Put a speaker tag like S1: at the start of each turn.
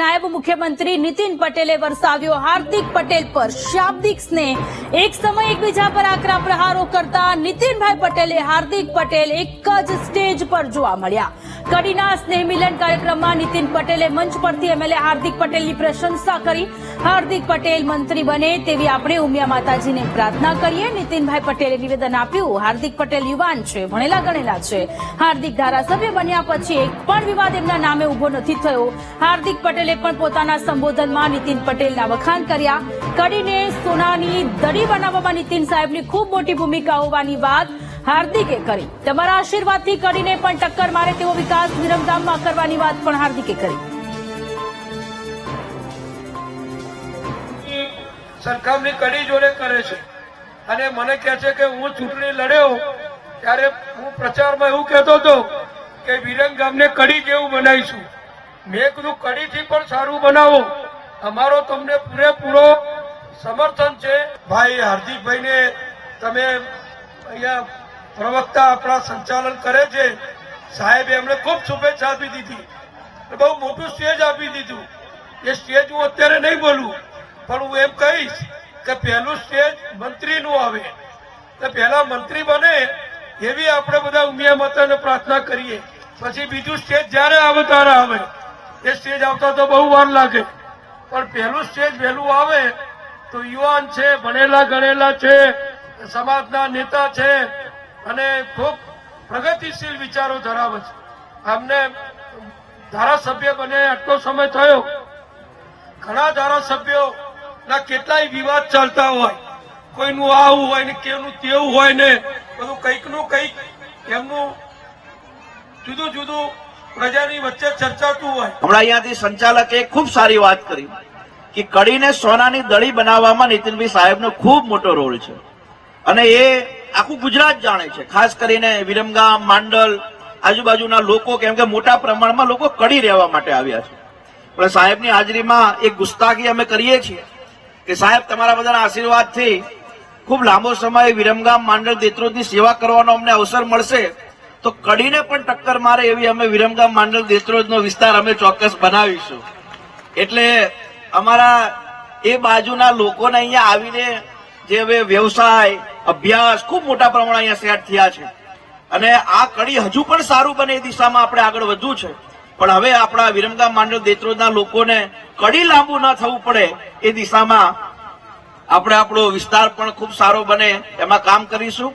S1: નાયબ મુખ્યમંત્રી નીતિન પટેલે વરસાવ્યો હાર્દિક પટેલ પર શાબ્દિક સ્નેહ. એક સમય એકબીજા પર આકરા પ્રહારો કરતા નીતિનભાઈ પટેલે હાર્દિક પટેલ એક જ સ્ટેજ પર જોવા મળ્યા. કડીના સ્નેહ મિલન કાર્યક્રમમાં નીતિન પટેલે મંચ પરથી એમએલએ હાર્દિક પટેલની પ્રશંસા કરી. હાર્દિક પટેલ મંત્રી બને તેવી આપણે ઉમિયા માતાજીને પ્રાર્થના કરીએ. નીતિનભાઈ પટેલે નિવેદન આપ્યું. હાર્દિક પટેલ યુવાન છે, ભણેલા ગણેલા છે. હાર્દિક ધારાસભ્ય બન્યા પછી એક પણ વિવાદ એમના નામે ઊભો નથી થયો. હાર્દિક પટેલે પણ પોતાના સંબોધનમાં નીતિન પટેલના વખાણ કર્યા. કડીને સોનાની દડી બનાવવામાં નીતિન સાહેબની ખૂબ મોટી ભૂમિકા હોવાની વાત હાર્દિકે કરી. તમારા આશીર્વાદથી કરીને પણ ટક્કર મારે તેવો વિકાસ વિરમગામમાં કરવાની વાત પણ હાર્દિકે કરી.
S2: સરખામણી કડી જોડે કરે છે. અને મને કહે છે કે હું ચૂંટણી લડ્યો ત્યારે હું પ્રચારમાં એવું કહેતો હતો કે વિરમગામને કડી જેવું બનાવીશું. મેં કીધું કડીથી પણ સારું બનાવો. અમારો તમને પૂરેપૂરો સમર્થન છે. ભાઈ હાર્દિકભાઈને તમે અહીંયા પ્રવક્તા આપણા સંચાલન કરે છે. સાહેબે એમણે ખૂબ શુભેચ્છા આપી દીધી. બહુ મોટું સ્ટેજ આપી દીધું. એ સ્ટેજ હું અત્યારે નહીં બોલું, પણ હું એમ કહીશ કે પહેલું સ્ટેજ મંત્રીનું આવે. તો પહેલા મંત્રી બને એવી આપણે બધા ઉમિયા માતાને પ્રાર્થના કરીએ. પછી બીજું સ્ટેજ જ્યારે આવે ત્યારે આવે. એ સ્ટેજ આવતા તો બહુ વાર લાગે. પણ પહેલું સ્ટેજ વહેલું આવે તો યુવાન છે, ભણેલા ગણેલા છે, સમાજના નેતા છે અને ખૂબ પ્રગતિશીલ વિચારો ધરાવે છે. અમને ધારાસભ્ય બને આટલો સમય થયો. ઘણા ધારાસભ્યો ના કેટલાય વિવાદ ચાલતા હોય. કોઈનું આવું હોય ને કેનું તેવું હોય ને બધું કંઈકનું કંઈક એમનું જુદું જુદું પ્રજાની વચ્ચે ચર્ચાતું હોય.
S3: હમણાં અહીંયાથી સંચાલકે ખૂબ સારી વાત કરી કે કડીને સોનાની દળી બનાવવામાં નીતિનભાઈ સાહેબનો ખૂબ મોટો રોલ છે. અને એ આખું ગુજરાત જાણે છે. ખાસ કરીને વિરમગામ, માંડલ, આજુબાજુના લોકો, કેમ કે મોટા પ્રમાણમાં લોકો કડી રહેવા માટે આવ્યા છે. પણ સાહેબની હાજરીમાં એક ગુસ્તાખી અમે કરીએ છીએ કે સાહેબ, તમારા બધાના આશીર્વાદથી ખૂબ લાંબો સમય વિરમગામ, માંડલ, દેત્રોદની સેવા કરવાનો અમને અવસર મળશે. તો કડીને પણ ટક્કર મારે એવી અમે વિરમગામ, માંડલ, દેત્રોદનો વિસ્તાર અમે ચોક્કસ બનાવીશું. એટલે અમારા એ બાજુના લોકોને અહીંયા આવીને જે હવે વ્યવસાય, અભ્યાસ ખૂબ મોટા પ્રમાણમાં અહીંયા સેટ થયા છે. અને આ કડી હજુ પણ સારું બને એ દિશામાં આપણે આગળ વધવું છે. પણ હવે આપણા વિરમગામ માંડલ દેત્રોદના લોકોને કડી લાંબુ ન થવું પડે એ દિશામાં આપણે આપણો વિસ્તાર પણ ખૂબ સારો બને. એમાં કામ કરીશું.